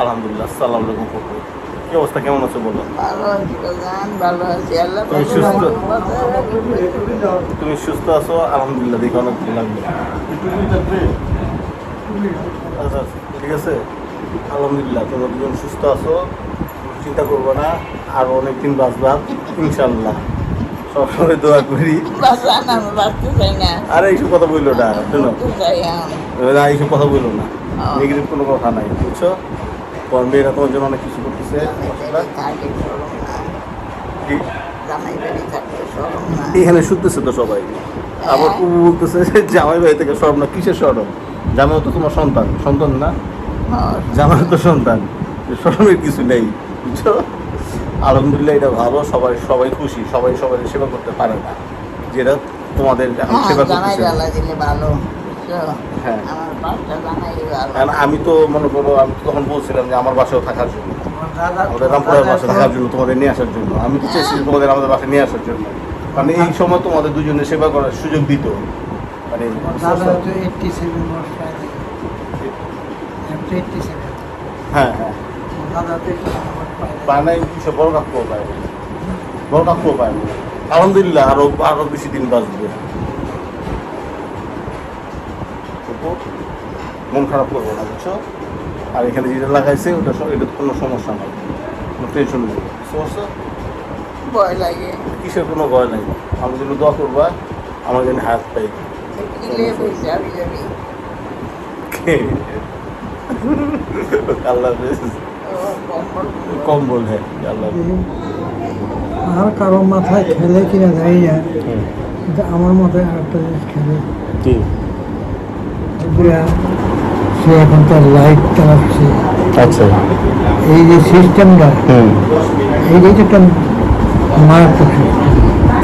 আলহামদুলিল্লাহ আসসালামু আলাইকুম ফুপু। কি অবস্থা কেমন আছো বলো? তুমি সুস্থ? তুমি সুস্থ আছো? আলহামদুলিল্লাহ দেখে অনেক ভালো লাগবে আচ্ছা, ঠিক আছে? আলহামদুলিল্লাহ তোমরা দুজন সুস্থ আছো? চিন্তা করব না আর অনেকদিন বাঁচবা ইনশাল্লাহ সবসময় দোয়া করি। আর এইসব কথা বলল না শোনো। এইসব কথা বলল না। নেগেটিভ কোনো কথা নাই বুঝছ? মেয়েরা তোমার জন্য অনেক কিছু করতেছে। বাড়ি বাড়ি এখানে শুনতেছে তো সবাই। আবার কুবু বলতেছে যে জামাই ভাই থেকে না কিসের সরব? জামাই তো তোমার সন্তান। সন্তান না? হ্যাঁ, জামাই তো সন্তান। সরমের কিছু নেই বুঝছ? আলহামদুলিল্লাহ এটা ভালো সবাই সবাই খুশি সবাই সবাই সেবা করতে পারে না। যেটা তোমাদের এখন হ্যাঁ, সেবা দিলে ভালো। হ্যাঁ। আমি তো মনে করো আমি তো তখন বলছিলাম যে আমার বাসায় থাকার জন্য। আমাদের রামপুরের বাসায় থাকার জন্য তোমাদের নিয়ে আসার জন্য। আমি তো চেয়েছি যে তোমাদের আমাদের বাসায় নিয়ে আসার জন্য। মানে এই সময় তোমাদের দুজনে সেবা করার সুযোগ দিত। মানে হ্যাঁ হ্যাঁ। পায় সে বড় কাকুও পায়। না। বড় কাকুও পায়। আলহামদুলিল্লাহ আরও আরও বেশি দিন বাঁচবে। মন খারাপ করব না বুঝছ? আর এখানে যেটা লাগাইছে ওটা সব- এটা কোনো সমস্যা নাই কোনো টেনশন নেই। পারছ? ভয় লাগে। কিসের কোনো ভয় নাই? আমি যেন দোয়া করবা আমার যেন হাত পাই আল্লাহ কম্বল হ্যাঁ আল্লাহ আর কারও মাথায় খেলে কিনা যায় না। কিন্তু আমার মাথায় আরেকটা জিনিস খেলে। কি এখন তার লাইট চালাচ্ছে। আচ্ছা। এই যে সিস্টেমটা এই যে একটা মারাত্মক।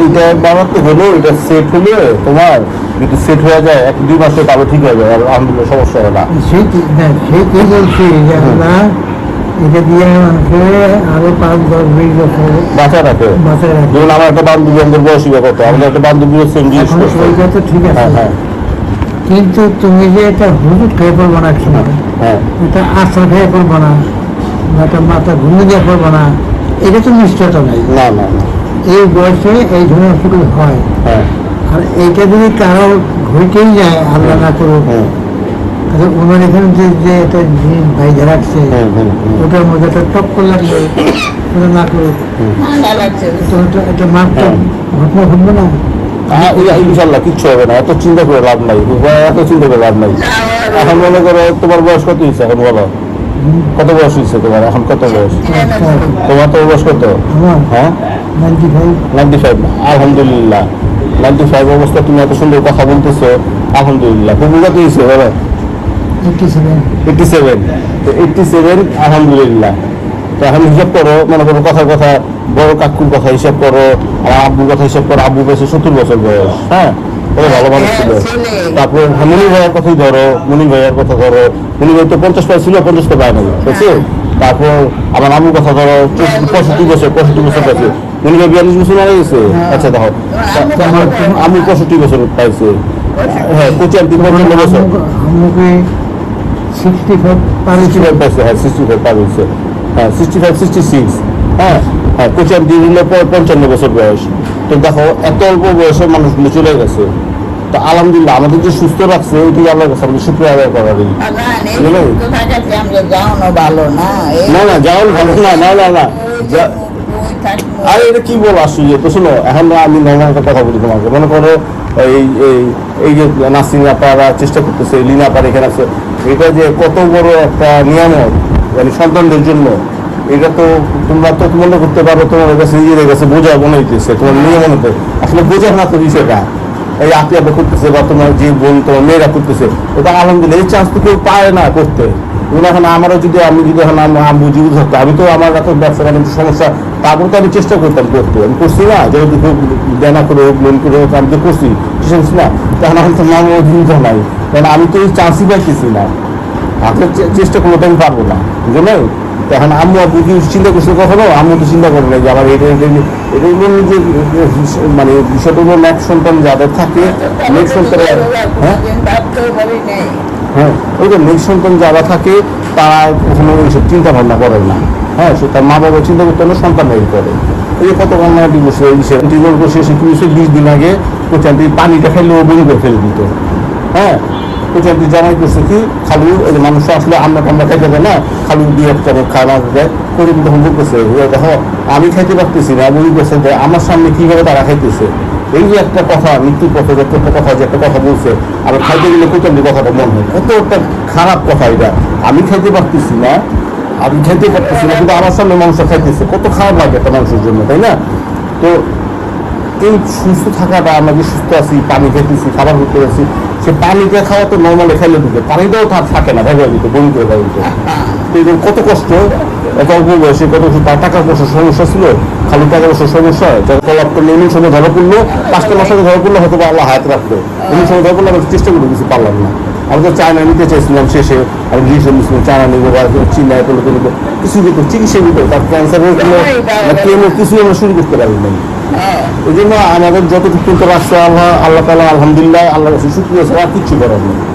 এটা বানাতে হলো এটা সেট হলে তোমার যদি সেট হয়ে যায় এক দুই মাসে তাহলে ঠিক হয়ে যায় আর আলহামদুলিল্লাহ সমস্যা হবে না। সে কি বলছে যে এটা দিয়ে মানুষের আরও পাঁচ দশ বিশ বছর বাঁচা রাখে। যেমন আমার একটা বান্ধবী আমাদের বয়সী কত আমাদের একটা বান্ধবী এখন করছে। ওইটা তো হ্যাঁ হ্যাঁ। কিন্তু তুমি যে এটা হুজুর খেয়ে পড়ব না? একসময় হ্যাঁ। এটা আশা খেয়ে পড়ব না বা একটা মাথা ঘুমিয়ে দিয়ে পড়ব না এটা তো নিশ্চয়তা নাই। না না না। এই বয়সে এই ধরনের অসুখ হয়। হ্যাঁ। আর এইটা যদি কারও ঘুরতেই যায় আল্লাহ না করুক। হুম তাহলে ওনার এখানে যে যে একটা জিনিস বাইরে রাখছে হুম। ওটার মধ্যে একটা টপ করে ওটা না করুক। এটা এটা মাপ তো হ্যাঁ। ঘটনা ঘটবে না? হ্যাঁ, ইনশাল্লাহ কিচ্ছু হবে না এত চিন্তা করে লাভ নাই এত চিন্তা করে লাভ নাই। এখন মনে করো তোমার বয়স কত হয়েছে এখন বলো? কত বয়স হয়েছে তোমার এখন কত বয়স? তোমার তো বয়স কত? হ্যাঁ? নাইনটি ফাইভ আলহামদুলিল্লাহ। নাইনটি ফাইভ অবস্থা তুমি এত সুন্দর কথা বলতেছো আলহামদুলিল্লাহ। খুব কত হয়েছে বলো? সেভেন এইটটি সেভেন আলহামদুলিল্লাহ। তো এখন হিসাব করো মনে করো কথার কথা বড় কাকুর কথা হিসাব করো আমার আব্বুর কথা হিসাব করো আব্বু বয়সে সত্তর বছর বয়স। হ্যাঁ? ওরা ভালো মানুষ ছিল। তারপর মুনি ভাইয়ের কথাই ধরো মুনি ভাইয়ের কথা ধরো। মুনি ভাই তো পঞ্চাশ পায় ছিল পঞ্চাশ পায় নাই ঠিক আছে তারপর আমার আম্মুর কথা ধরো পঁয়ষট্টি বছর পঁয়ষট্টি বছর পাইছে। মুনি ভাই বিয়াল্লিশ বছর মারা গেছে? আচ্ছা দেখো আমার আমি পঁয়ষট্টি বছর পাইছে। হ্যাঁ পঁচিশ তিন পঞ্চান্ন বছর। সিক্সটি ফাইভ পাইছে হ্যাঁ সিক্সটি ফাইভ হয়েছে। হ্যাঁ সিক্সটি ফাইভ সিক্সটি সিক্স হ্যাঁ হ্যাঁ কোচার দিয়ে পর- পঞ্চান্ন বছর বয়স। তো দেখো এত অল্প বয়সের মানুষগুলো চলে গেছে। তো আলহামদুলিল্লাহ আমাদের যে সুস্থ রাখছে ওইটাই আল্লাহর কাছে আমাদের শুক্রিয়া আদায় যাওয়ানো ভালো না। না না ভালো না না না না। আরে এটা কি বল আসলে তো শোনো এখন আমি নর্মাল একটা কথা বলি তোমাকে। মনে করো এই এই এই যে নাসিন আপারা চেষ্টা করতেছে লিনা আপার এখানে আছে। এটা যে কত বড় একটা নিয়ামত। মানে সন্তানদের জন্য। এটা তো তোমরা তো মনে করতে পারো তোমার কাছে নিজেদের কাছে বোঝা বানাইতেছে তোমার নিয়মনতে আসলে বোঝার না তো বিষয়টা। এই আপনি করতেছে বা তোমার যে বোন, তোমার মেয়েরা করতেছে এটা আলহামদুলিল্লাহ, এই চান্স তো কেউ পায় না করতে। যেমন এখন আমারও যদি আমি যদি এখন আম- আম্মু জীবিত থাকতো, আমি তো আমার এখন ব্যবসা বাণিজ্য সমস্যা, তারপর তো আমি চেষ্টা করতাম করতে। আমি করছি না যেহেতু দেনা করে হোক লোন করে হোক, আমি তো করছি না। তখন এখন তো মামা জীবিত নাই। কারণ আমি তো এই চান্সই পাইতেছি না। হাতের চেষ্টা করলে তো আমি পারব না। বুঝলেন এখন আম্মু আব্বু কি চিন্তা করছে কখনো আম্মু তো চিন্তা করে না যে আমার এটা এটা এটা যে মানে বিষয়টা হলো সন্তান যাদের থাকে নেক্সট সন্তানের হ্যাঁ? নাই। হ্যাঁ ওই যে নেক্সট সন্তান যারা থাকে, তারা কখনো এইসব চিন্তা ভাবনা করে না। হ্যাঁ সে তার মা বাবা চিন্তা করতে হলে সন্তান বের করে। এই যে কত ডিভোর্স হয়ে গেছে ডিভোর্স বসে এসে কি বিশ দিন আগে প্রচান্তি পানিটা খাইলেও বমি করে ফেলে দিত। হ্যাঁ প্রচান্তি জানাই করছে কি, খালু ওই মানুষ আসলে আমরা টামরা খাইতে পারে না খালু দিয়ে করে খাওয়া দেয় করে তখন বলতেছে "ওই দেখো, আমি খাইতে পারতেছি না বলি বলছে যে আমার সামনে কীভাবে তারা খাইতেছে? এই যে একটা কথা, মৃত্যুর পথে যে একটা কথা, যে একটা কথা বলছে আর খাইতে গেলে প্রচণ্ড কথাটা মনে হয় কত একটা খারাপ কথা এটা। আমি খাইতে পারতেছি না, আমি খাইতে পারতেছি না, কিন্তু আমার সামনে মানুষ খাইতেছে। কত খারাপ লাগে একটা মানুষের জন্য, তাই না? তো এই সুস্থ থাকাটা আমরা যে সুস্থ আছি পানি খেতেছি খাবার করতে পারছি সে পানিটা খাওয়া তো নর্মালি খাইলে ঢুকে পানিটাও তার থাকে না ভেবে দিতে বমি করে দেয় দিতে। কত কষ্ট? এত অল্প বয়সে কত তার টাকা পয়সার সমস্যা ছিল খালি টাকা পয়সার সমস্যা। কলাপ করলে এমন সময় ধরা পড়ল পাঁচটা মাসে ধরা পড়লে হয়তো বা আল্লাহ হায়াত রাখতো এমন সময় ধরা পড়লে আমরা চেষ্টা করে কিছু পারলাম না। আমরা তো চায়না নিতে চাইছিলাম শেষে আমি নিয়েছিলাম চায়না নিবো বা চীনা এগুলো নিবো কিছু কিন্তু চিকিৎসা দিত তার ক্যান্সার হয়েছিল কেমো কিছু আমরা শুরু করতে পারি হ্যাঁ এই জন্য আমাদের যতটুকু করতে আল্লাহ আল্লাহ তালা আলহামদুলিল্লাহ আল্লাহ কিছু শুক্রিয়া করার নেই